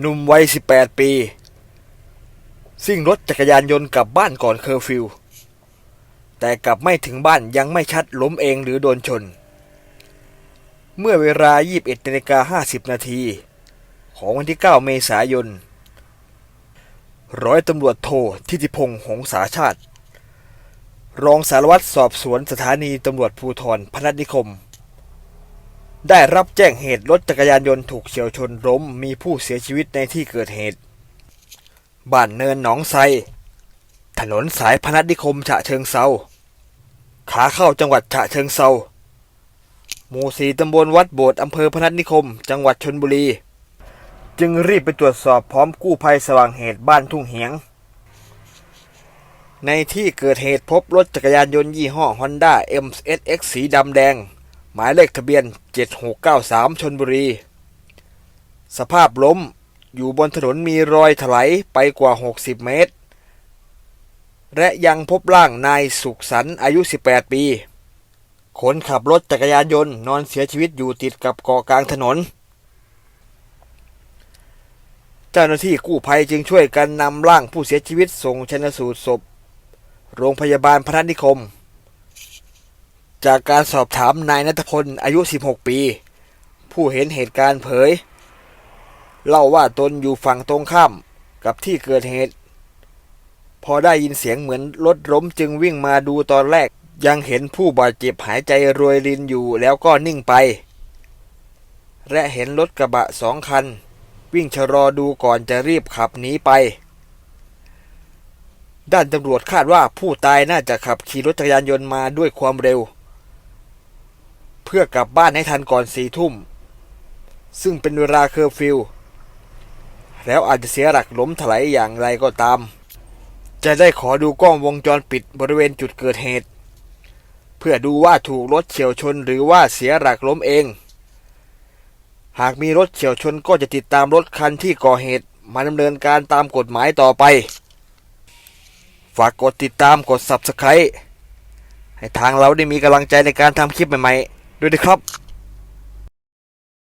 หนุ่มวัย 18 ปี ซิ่งรถจักรยานยนต์กลับบ้านก่อนเคอร์ฟิว แต่กลับไม่ถึงบ้านยังไม่ชัดล้มเองหรือโดนชน เมื่อเวลา 21นาฬิกา50 นาที ของวันที่ 9 เมษายน ร้อยตำรวจโททิติพงษ์หงษาชาติ รองสารวัตรสอบสวนสถานีตำรวจภูธรพนัสนิคม ได้รับแจ้งเหตุรถจักรยานยนต์ถูกเฉียวชนล้มมีผู้เสียชีวิตในที่เกิดเหตุ บ้านเนินหนองไซ ถนนสายพนัสนิคมฉะเชิงเซา ขาเข้าจังหวัดฉะเชิงเซา หมู่สีตำบลวัดโบดอำเภอพนัสนิคม จังหวัดชนบุรี จึงรีบไปตรวจสอบพร้อมกู้ภัยสว่างเหตุบ้านทุ่งเหียง ในที่เกิดเหตุพบรถจักรยานยนต์ยี่ห้อ Honda MSX สีดำแดง หมายเลขทะเบียน 7693 ชนบุรี สภาพล้มอยู่บนถนนมีรอยถลายไปกว่า 60 เมตร และยังพบร่างนายสุขสันต์อายุ 18 ปี คนขับรถจักรยานยนต์นอนเสียชีวิตอยู่ติดกับเกาะกลางถนน เจ้าหน้าที่กู้ภัยจึงช่วยกันนำร่างผู้เสียชีวิตส่งชนสูตรศพ โรงพยาบาลพนัสนิคม จากการสอบถามนายนัทพลอายุ 16 ปี ผู้เห็นเหตุการณ์เผย เล่าว่าตนอยู่ฝั่งตรงข้ามกับที่เกิดเหตุ พอได้ยินเสียงเหมือนรถล้มจึงวิ่งมาดูตอนแรก ยังเห็นผู้บาดเจ็บหายใจรวยรินอยู่แล้วก็นิ่งไป และเห็นรถกระบะสองคัน วิ่งชะลอดูก่อนจะรีบขับหนีไป ด้านตำรวจคาดว่าผู้ตายน่าจะขับขี่รถจักรยานยนต์มาด้วยความเร็ว พื่อกลับบ้านให้ทันก่อนสี่ทุ่ม ซึ่งเป็นเวลาเคอร์ฟิว แล้วอาจจะเสียหลักล้มถลายอย่างไรก็ตาม จะได้ขอดูกล้องวงจรปิดบริเวณจุดเกิดเหตุ เพื่อดูว่าถูกรถเฉียวชนหรือว่าเสียหลักล้มเอง หากมีรถเฉียวชนก็จะติดตามรถคันที่ก่อเหตุมาดำเนินการตามกฎหมายต่อไป ฝากกดติดตามกด Subscribe ให้ทางเราได้มีกำลังใจในการทำคลิปใหม่ๆ ด้วยนะครับ